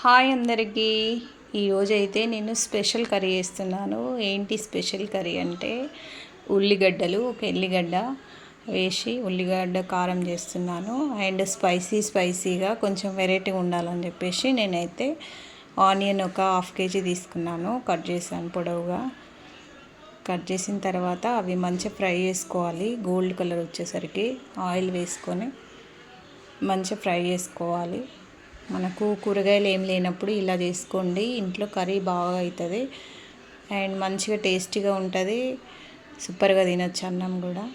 Hi అందరికీ. ఈరోజు అయితే నేను స్పెషల్ కర్రీ చేస్తున్నాను. ఏంటి స్పెషల్ కర్రీ అంటే ఉల్లిగడ్డలు ఒక ఎల్లిగడ్డ వేసి ఉల్లిగడ్డ కారం చేస్తున్నాను. అండ్ స్పైసీ స్పైసీగా కొంచెం వెరైటీగా ఉండాలని చెప్పేసి నేనైతే ఆనియన్ ఒక హాఫ్ కేజీ తీసుకున్నాను. కట్ చేశాను పొడవుగా. కట్ చేసిన తర్వాత అవి మంచిగా ఫ్రై చేసుకోవాలి. గోల్డ్ కలర్ వచ్చేసరికి ఆయిల్ వేసుకొని మంచిగా ఫ్రై చేసుకోవాలి. మనకు కూరగాయలు ఏం లేనప్పుడు ఇలా చేసుకోండి. ఇంట్లో కర్రీ బాగా అవుతుంది. అండ్ మంచిగా టేస్టీగా ఉంటుంది. సూపర్గా తినొచ్చు అన్నం కూడా.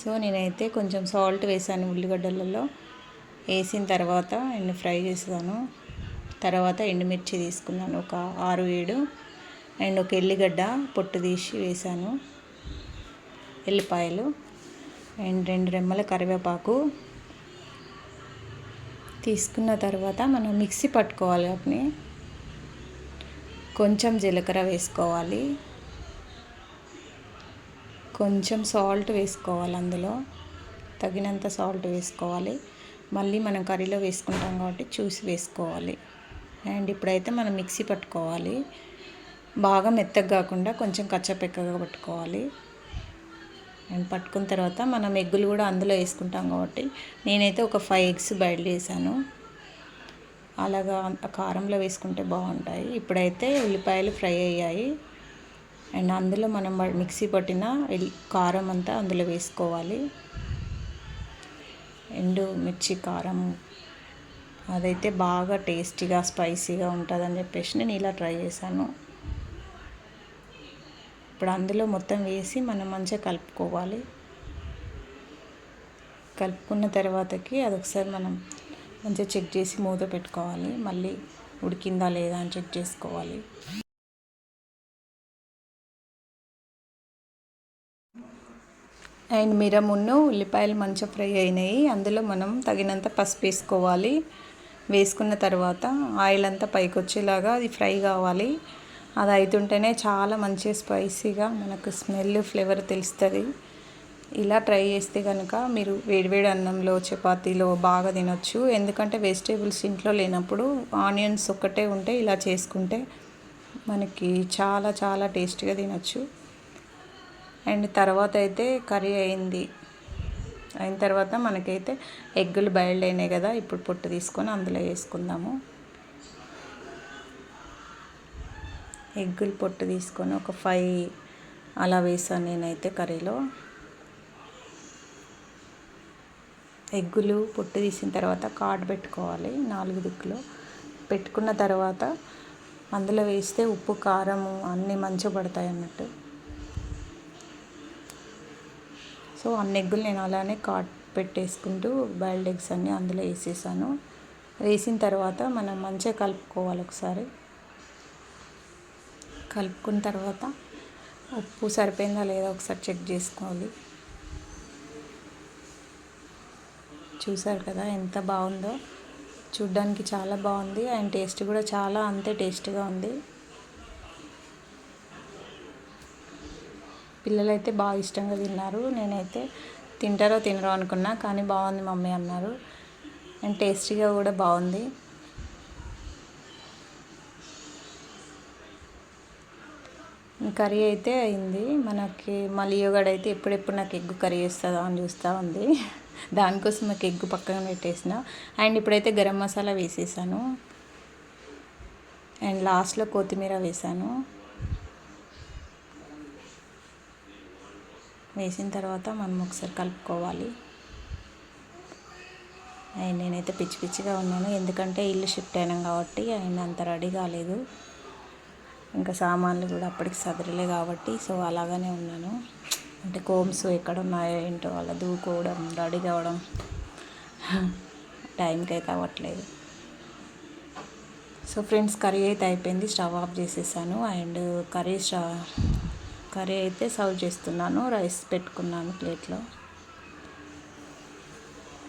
సో నేనైతే కొంచెం సాల్ట్ వేసాను ఉల్లిగడ్డలలో. వేసిన తర్వాత అండ్ ఫ్రై చేసాను తర్వాత ఎండుమిర్చి తీసుకున్నాను. ఒక ఆరు ఏడు అండ్ ఒక ఎల్లిగడ్డ పొట్టు తీసి వేసాను ఎల్లిపాయలు అండ్ రెండు రెమ్మల కరివేపాకు తీసుకున్న తర్వాత మనం మిక్సీ పట్టుకోవాలి వాటిని. కొంచెం జీలకర్ర వేసుకోవాలి. కొంచెం సాల్ట్ వేసుకోవాలి అందులో. తగినంత సాల్ట్ వేసుకోవాలి. మళ్ళీ మనం కర్రీలో వేసుకుంటాం కాబట్టి చూసి వేసుకోవాలి. అండ్ ఇప్పుడైతే మనం మిక్సీ పట్టుకోవాలి. బాగా మెత్తగా కాకుండా కొంచెం కచ్చపెక్కగా పట్టుకోవాలి. పట్టుకున్న తర్వాత మనం ఎగ్గులు కూడా అందులో వేసుకుంటాం కాబట్టి నేనైతే ఒక ఫైవ్ ఎగ్స్ బయట చేశాను అలాగా కారంలో వేసుకుంటే బాగుంటాయి. ఇప్పుడైతే ఉల్లిపాయలు ఫ్రై అయ్యాయి. అండ్ అందులో మనం మిక్సీ పట్టిన కారం అంతా అందులో వేసుకోవాలి. ఎండు మిర్చి కారం అదైతే బాగా టేస్టీగా స్పైసీగా ఉంటుందని చెప్పేసి నేను ఇలా ట్రై చేశాను. ఇప్పుడు అందులో మొత్తం వేసి మనం మంచిగా కలుపుకోవాలి. కలుపుకున్న తర్వాతకి అదొకసారి మనం మంచిగా చెక్ చేసి మూత పెట్టుకోవాలి. మళ్ళీ ఉడికిందా లేదా అని చెక్ చేసుకోవాలి. అండ్ మిరమున్ను ఉల్లిపాయలు మంచిగా ఫ్రై అయినాయి. అందులో మనం తగినంత పసుపు వేసుకోవాలి. వేసుకున్న తర్వాత ఆయిల్ అంతా పైకి వచ్చేలాగా అది ఫ్రై కావాలి. అది అవుతుంటేనే చాలా మంచి స్పైసీగా మనకు స్మెల్ ఫ్లేవర్ తెలుస్తుంది. ఇలా ట్రై చేస్తే కనుక మీరు వేడివేడి అన్నంలో చపాతీలో బాగా తినొచ్చు. ఎందుకంటే వెజిటేబుల్స్ ఇంట్లో లేనప్పుడు ఆనియన్స్ ఒక్కటే ఉంటే ఇలా చేసుకుంటే మనకి చాలా చాలా టేస్ట్గా తినొచ్చు. అండ్ తర్వాత అయితే కర్రీ అయింది. అయిన తర్వాత మనకైతే ఎగ్గులు బయలుదేరినాయి కదా ఇప్పుడు పొట్టు తీసుకొని అందులో వేసుకుందాము. ఎగ్గులు పొట్టు తీసుకొని ఒక ఫైవ్ అలా వేసాను నేనైతే కర్రీలో. ఎగ్గులు పొట్టు తీసిన తర్వాత కాడ్ పెట్టుకోవాలి నాలుగు దిక్కులు. పెట్టుకున్న తర్వాత అందులో వేస్తే ఉప్పు కారం అన్నీ మంచిగా పడతాయి అన్నట్టు. సో అన్ని ఎగ్గులు నేను అలానే కాట్ పెట్టేసుకుంటూ బాయిల్డ్ ఎగ్స్ అన్నీ అందులో వేసేసాను. వేసిన తర్వాత మనం మంచిగా కలుపుకోవాలి ఒకసారి. కలుపుకున్న తర్వాత ఉప్పు సరిపోయిందా లేదా ఒకసారి చెక్ చేసుకోవాలి. చూసారు కదా ఎంత బాగుందో. చూడ్డానికి చాలా బాగుంది. అండ్ టేస్ట్ కూడా చాలా అంతే టేస్ట్గా ఉంది. పిల్లలైతే బాగా ఇష్టంగా తిన్నారు. నేనైతే తింటారో తినరో అనుకున్నా కానీ బాగుంది మమ్మీ అన్నారు. అండ్ టేస్టీగా కూడా బాగుంది. కర్రీ అయితే అయింది. మనకి మళ్ళీ యోగడైతే ఎప్పుడెప్పుడు నాకు ఎగ్గు కర్రీ చేస్తుందా అని చూస్తూ ఉంది. దానికోసం నాకు ఎగ్గు పక్కన పెట్టేసిన. అండ్ ఇప్పుడైతే గరం మసాలా వేసేసాను. అండ్ లాస్ట్లో కొత్తిమీర వేసాను. వేసిన తర్వాత మనం ఒకసారి కలుపుకోవాలి. అండ్ నేనైతే పిచ్చి పిచ్చిగా ఉన్నాను. ఎందుకంటే ఇల్లు షిఫ్ట్ అయినాం కాబట్టి ఆయన అంత రెడీ కాలేదు. ఇంకా సామాన్లు కూడా అప్పటికి సదరలే కాబట్టి సో అలాగనే ఉన్నాను. అంటే కోమ్స్ ఎక్కడ ఉన్నాయో ఏంటో వాళ్ళ దూకోవడం రెడీ కావడం టైంకి అయితే అవ్వట్లేదు. సో ఫ్రెండ్స్ కర్రీ అయితే అయిపోయింది స్టవ్ ఆఫ్ చేసేసాను. అండ్ కర్రీ కర్రీ అయితే సర్వ్ చేస్తున్నాను రైస్ పెట్టుకున్నాను ప్లేట్లో.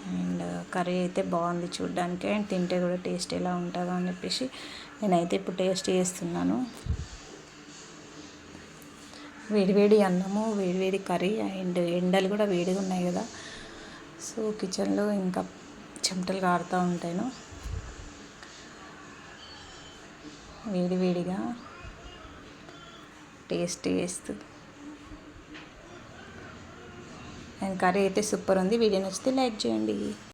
అండ్ కర్రీ అయితే బాగుంది చూడ్డానికి అండ్ తింటే కూడా టేస్ట్ ఎలా ఉంటుందో అని చెప్పేసి నేనైతే ఇప్పుడు టేస్ట్ చేస్తున్నాను. వేడివేడి అన్నము వేడివేడి కర్రీ అండ్ ఎండలు కూడా వేడిగా ఉన్నాయి కదా. సో కిచెన్లో ఇంకా చెమటలు కారుతూ ఉంటాను వేడివేడిగా టేస్ట్ చేస్తూ అండ్ కర్రీ అయితే సూపర్ ఉంది. వీడియో నచ్చితే లైక్ చేయండి.